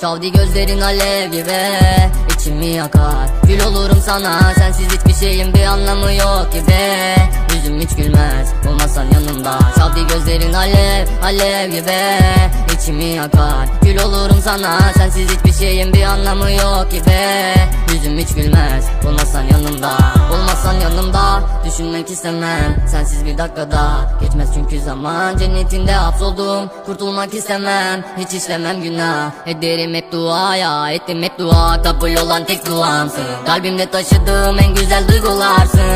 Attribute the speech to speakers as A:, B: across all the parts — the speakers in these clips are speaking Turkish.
A: Şavdi gözlerin alev gibi içimi yakar. Gül olurum sana sensiz hiçbir şeyin bir anlamı yok gibi. Yüzüm hiç gülmez olmasan yanımda. Şavdi gözlerin alev alev gibi içimi yakar. Gül olurum sana sensiz hiçbir şeyin bir anlamı yok gibi. Yüzüm hiç gülmez olmasan yanımda. Olmasan yanımda düşünmek istemem. Sensiz bir dakikada geçmez çünkü zaman. Cennetinde hapsoldum kurtulmak istemem. Hiç işlemem günah. Ederim hep duaya Ettim hep dua. Kabul olan tek duamsın Kalbimde taşıdığım en güzel duygularsın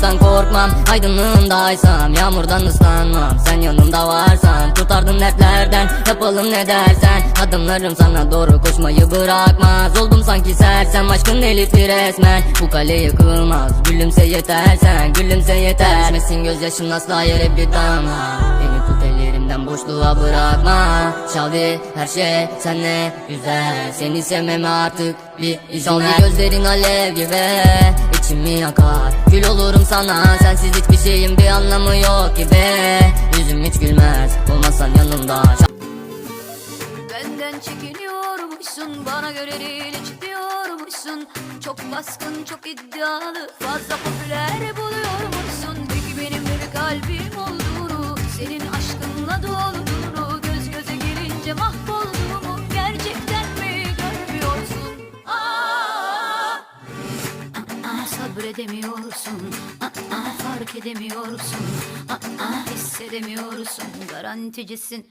A: Karanlıktan korkmam aydınlığındaysam Yağmurdan ıslanmam. Sen yanımda varsan Tutardım dertlerden yapalım ne dersen. Adımlarım sana doğru koşmayı bırakmaz. Oldum sanki sersem aşkın delirtti resmen. Bu kale yıkılmaz gülümse yeter sen Gülümse yeter. Düşmesin gözyaşın asla yere bir damla. Beni tut ellerimden boşluğa bırakma. Şaldi her şey senle güzel. Seni sevmeme artık bir izin ver. gözlerin alev gibi içimi yakar. Gül olurum sana sensiz hiçbir şeyin bir anlamı yok gibi. Yüzüm hiç gülmez olmasan yanımda.
B: Benden çekiniyormuşsun Bana göre değil hiç diyormuşsun. Çok baskın çok iddialı Fazla popüler buluyormuşsun sabredemiyorsun Aa, fark edemiyorsun. Aa, hissedemiyorsun. Garanticisin